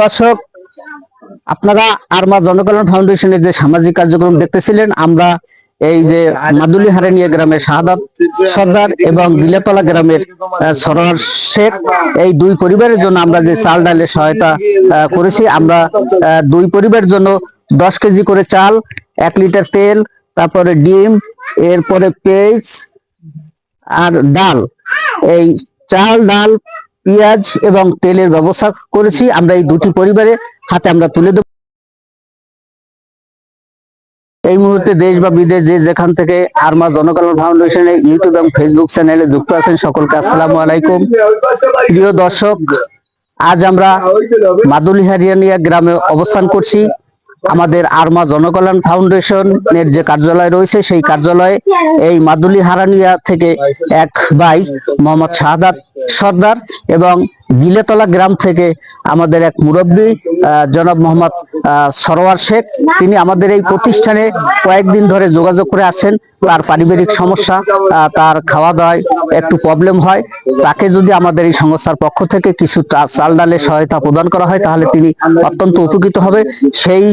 দর্শক, আপনারা আরমা জনকল্যাণ ফাউন্ডেশনের যে সামাজিক কার্যক্রম দেখতেছিলেন, আমরা এই যে মাদুলি হারানিয়া গ্রামের শাহাদাত সর্দার এবং দিলেতলা গ্রামের সরোয়ার শেখ, এই দুই পরিবারের জন্য আমরা যে চাল ডালের সহায়তা করেছি, আমরা দুই পরিবারের জন্য দশ কেজি করে চাল, এক লিটার তেল, তারপরে ডিম, এরপরে পেঁয়াজ আর ডাল। এই চাল, ডাল পেঁয়াজ এবং তেলের ব্যবস্থা করেছি। আমরা এই দুটি পরিবারে হাতে আমরা তুলে দেব। এই মুহূর্তে দেশ বা বিদেশ যে যেখান থেকে আরমা জনকল্যাণ ফাউন্ডেশনের ইউটিউব এবং ফেসবুক চ্যানেলে যুক্ত আছেন, সকলকে আসসালামু আলাইকুম। প্রিয় দর্শক, আজ আমরা মাদুলি হারিয়ানিয়া গ্রামে অবস্থান করছি। আমাদের আরমা জনকল্যাণ ফাউন্ডেশন এর যে কার্যালয় রয়েছে, সেই কার্যালয়ে এই মাদুলি হারানিয়া থেকে এক ভাই, মোহাম্মদ শাহাদাত সর্দার এবং গিলেতলা গ্রাম থেকে আমাদের এক মুরব্বী জনাব মোহাম্মদ সরোয়ার শেখ। তিনি আমাদের এই প্রতিষ্ঠানে কয়েকদিন ধরে যোগাযোগ করে আসছেন। তার পারিবারিক সমস্যা তার খাওয়া দাওয়ায় একটু প্রবলেম হয়। তাকে যদি আমাদের এই সংস্থার পক্ষ থেকে কিছু চাল ডালের সহায়তা প্রদান করা হয়, তাহলে তিনি অত্যন্ত উপকৃত হবে। সেই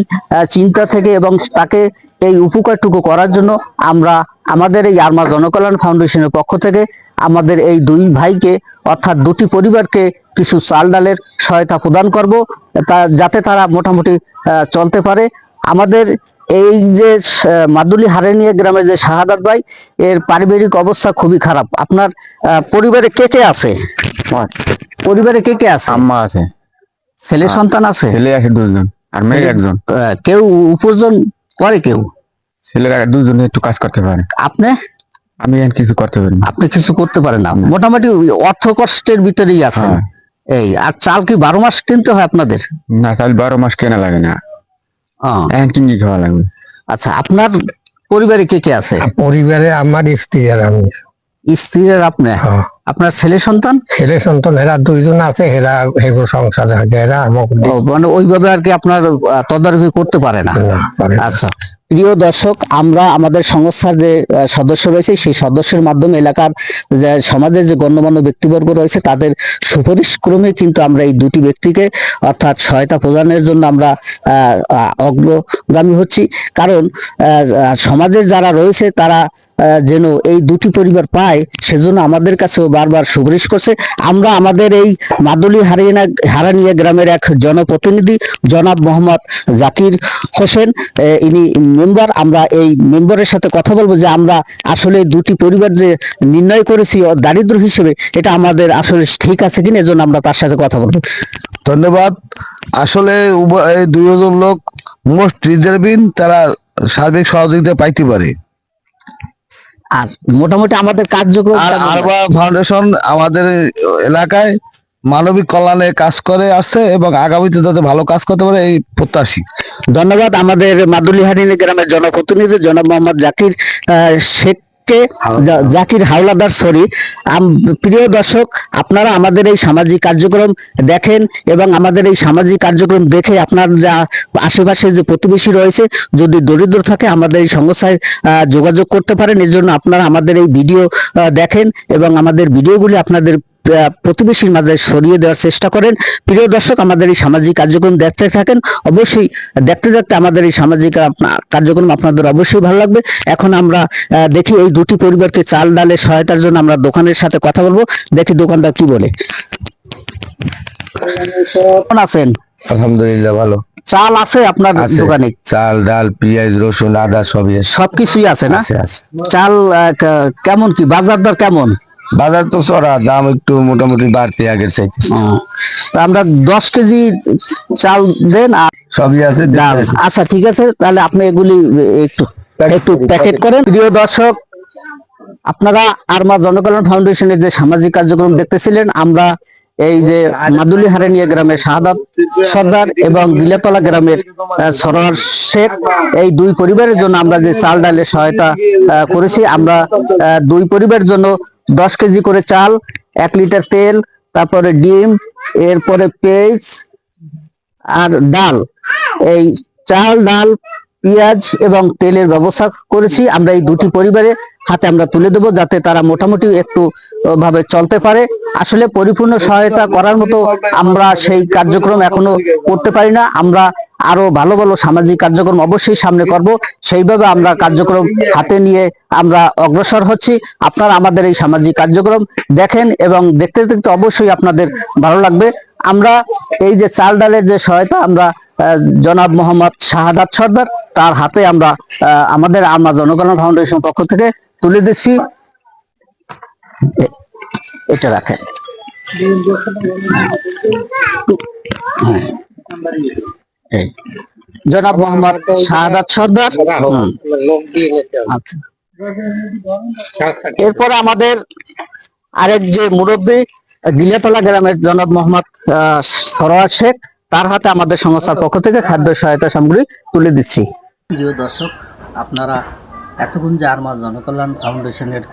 চিন্তা থেকে এবং তাকে এই উপকারটুকু করার জন্য আমরা আমাদের এই আরমা জনকল্যাণ ফাউন্ডেশনের পক্ষ থেকে আমাদের এই দুই ভাইকে অর্থাৎ দুটি পরিবারকে কিছু চাল ডালের সহায়তা প্রদান করব তা যাতে তারা মোটামুটি চলতে পারে। আমাদের এই যে মাদুলি হারেনিয়া গ্রামের যে শাহাদাত ভাই এর পারিবারিক অবস্থা খুবই খারাপ। আপনার পরিবারে কে কে আছে? পরিবারে কে কে আছে? আম্মা আছে। ছেলে সন্তান আছে? ছেলে আছে দুজন আর মেয়ে একজন। কেউ উপার্জন করে কেউ? ছেলেরা দুজনে একটু কাজ করতে পারে। আপনি? আমি আর কিছু করতে পারি না। আপনি কিছু করতে পারেন না। মোটামুটি অর্থ কষ্টের ভিতরেই আছেন। হ্যাঁ। এই আর চাল কি বারো মাস কিনতে হয় আপনাদের? না তাহলে বারো মাস কেনা লাগে না। আহ, এখন কিনে খাওয়া লাগবে। আচ্ছা আপনার পরিবারে কে কে আছে? পরিবারে আমার স্ত্রী আর আমি। স্ত্রীর আপনি? হ্যাঁ। আপনার ছেলে সন্তান? ছেলে সন্তান এরা দুইজন আছে এরা হেগো সংসারে আছে এরা আমাকে ও, মানে ওইভাবে আর কি আপনার আহ, তদারকি করতে পারে না? না, পারে না। আচ্ছা। প্রিয় দর্শক আমরা আমাদের সংস্থার যে সদস্য রয়েছে সেই সদস্যের মাধ্যমে এলাকার যে সমাজের যে গণ্যমান্য ব্যক্তিবর্গ রয়েছে তাদের সুপারিশ ক্রমে কিন্তু আমরা এই দুটি ব্যক্তিকে অর্থাৎ সহায়তা প্রদানের জন্য আমরা অগ্রগামী হচ্ছি। কারণ আহ, যারা রয়েছে তারা যেন এই দুটি পরিবার পায়, সেজন্য আমাদের কাছেও বারবার সুপারিশ করছে। আমরা আমাদের এই মাদুলি হারিয়ানা হারানিয়া গ্রামের এক জনপ্রতিনিধি, জনাব মোহাম্মদ জাকির হোসেন ইনি মেম্বার। আমরা এই মেম্বারের সাথে কথা বলব যে আমরা আসলে দুটি পরিবার যে নির্ণয় করেছি দারিদ্র হিসেবে, এটা আমাদের আসলে ঠিক আছে কিনা, এজন্য আমরা তার সাথে কথা বলব। ধন্যবাদ। আসলে উভয়- এই দুজন লোক মোস্ট রিজার্ভিং, তারা সার্বিক সহযোগিতা পাইতে পারে। আর মোটামুটি আমাদের কার্যক্রম আর আরবা ফাউন্ডেশন আমাদের এলাকায় মানবিক কল্যাণে কাজ করে আসছে এবং আগামীতে যাতে ভালো কাজ করতে পারে এই প্রত্যাশী। ধন্যবাদ। আমাদের মাদুলিহারিনী গ্রামের জনপ্রতিনিধি জনাব মোহাম্মদ জাকির আহ, জা- জাকির হাওলাদার সরি। প্রিয় দর্শক, আপনারা আমাদের এই সামাজিক কার্যক্রম দেখেন এবং আমাদের এই সামাজিক কার্যক্রম দেখে আপনার যা আশেপাশে যে প্রতিবেশী রয়েছে, যদি দরিদ্র থাকে, আমাদের এই সংস্থায় যোগাযোগ করতে পারেন। এর জন্য আপনারা আমাদের এই ভিডিও দেখেন এবং আমাদের ভিডিওগুলি আপনাদের প্রতিবেশীর মাঝে ছড়িয়ে দেওয়ার চেষ্টা করেন। প্রিয় দর্শক আমাদের এই সামাজিক কার্যক্রম দেখতে থাকেন। অবশ্যই দেখতে দেখতে আমাদের এই সামাজিক কার্যক্রম আপনাদের অবশ্যই ভালো লাগবে। এখন আমরা দেখি এই দুটি পরিবারকে চাল ডালের সহায়তার জন্য আমরা দোকানের সাথে কথা বলব। দেখি দোকানদার কি বলে। কেমন আছেন? আলহামদুলিল্লাহ ভালো। চাল আছে আপনার। দোকানে? চাল ডাল পেঁয়াজ রসুন আদা সবই সবকিছুই আছে না? চাল কেমন কি? বাজার দর কেমন? বাজার তো চড়া দাম একটু মোটামুটি বাড়তে আগের চাইতে। আমরা দশ কেজি চাল দেন আর সবই আছে ডাল আচ্ছা ঠিক আছে তাহলে আপনি এগুলি একটু একটু প্যাকেট করেন। প্রিয় দর্শক আপনারা আরমা জনকল্যাণ ফাউন্ডেশনের যে সামাজিক কার্যক্রম দেখতেছিলেন আমরা এই যে মাদুলি হারানিয়া গ্রামের শাহাদাত সর্দার এবং দিলেতলা গ্রামের সরোয়ার শেখ এই দুই পরিবারের জন্য আমরা যে চাল ডালের সহায়তা করেছি আমরা দুই পরিবারের জন্য দশ কেজি করে চাল, এক লিটার তেল, তারপরে ডিম, এরপরে পেঁয়াজ আর ডাল। এই চাল, ডাল, পেঁয়াজ এবং তেলের ব্যবস্থা করেছি। আমরা এই দুটি পরিবারে হাতে আমরা তুলে দেব যাতে তারা মোটামুটি একটু ভাবে চলতে পারে। আসলে পরিপূর্ণ সহায়তা করার মতো আমরা সেই কার্যক্রম এখনও করতে পারি না। আমরা আরও ভালো ভালো সামাজিক কার্যক্রম অবশ্যই সামনে করব। সেইভাবে আমরা কার্যক্রম হাতে নিয়ে আমরা অগ্রসর হচ্ছি। আপনারা আমাদের এই সামাজিক কার্যক্রম দেখেন এবং দেখতে দেখতে অবশ্যই আপনাদের ভালো লাগবে। আমরা এই যে চাল ডালের যে সহায়তা, আমরা জনাব মোহাম্মদ শাহাদাত সর্দার, তার হাতে আমরা আমাদের আমরা জনগণনা ফাউন্ডেশন পক্ষ থেকে তুলে দিচ্ছি। এটা রাখেন। হ্যাঁ। জনাব মোহাম্মদ সর্দার। আচ্ছা। এরপরে আমাদের আরেক যে মুরব্বী, গিলিয়াতলা গ্রামের জনাব মোহাম্মদ সরোয়ার শেখ, তার হাতে আমাদের সংস্থার পক্ষ থেকে খাদ্য সহায়তা সামগ্রী তুলে দিচ্ছি। প্রিয় দর্শক, আপনারা এতক্ষণ যে আরমা জনকল্যাণ ফাউন্ডেশনের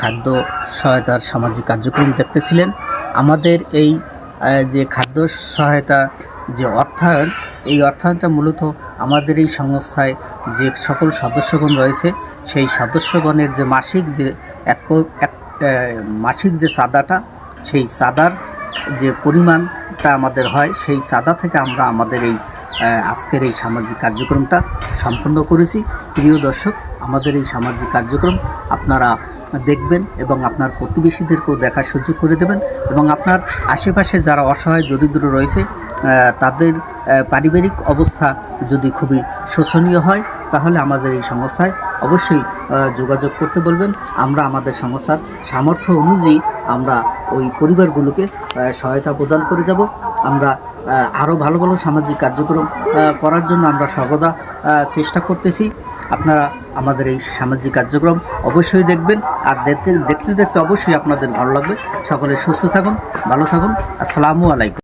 খাদ্য সহায়তার সামাজিক কার্যক্রম দেখতেছিলেন, আমাদের এই যে খাদ্য সহায়তা যে অর্থায়ন এই অর্থায়নটা মূলত আমাদের এই সংস্থায় যে সকল সদস্যগণ রয়েছে, সেই সদস্যগণের যে মাসিক যে এক মাসিক যে চাঁদাটা, সেই চাঁদার যে পরিমাণটা আমাদের হয়, সেই চাঁদা থেকে আমরা আমাদের এই আজকের এই সামাজিক কার্যক্রমটা সম্পন্ন করেছি। প্রিয় দর্শক, আমাদের এই সামাজিক কার্যক্রম আপনারা দেখবেন এবং আপনার প্রতিবেশীদেরকেও দেখার সুযোগ করে দেবেন এবং আপনার আশেপাশে যারা অসহায়, দরিদ্র রয়েছে তাদের পারিবারিক অবস্থা যদি খুবই শোচনীয় হয়, তাহলে আমাদের এই সংস্থায় অবশ্যই যোগাযোগ করতে বলবেন। আমরা আমাদের সংস্থার সামর্থ্য অনুযায়ী আমরা ওই পরিবারগুলোকে সহায়তা প্রদান করে যাব। আমরা আরও ভালো ভালো সামাজিক কার্যক্রম করার জন্য আমরা সর্বদা চেষ্টা করতেছি। আপনারা আমাদের এই সামাজিক কার্যক্রম অবশ্যই দেখবেন। আর দেখতে দেখতে দেখতে অবশ্যই আপনাদের ভালো লাগবে। সকলে সুস্থ থাকুন, ভালো থাকুন। আসসালামু আলাইকুম।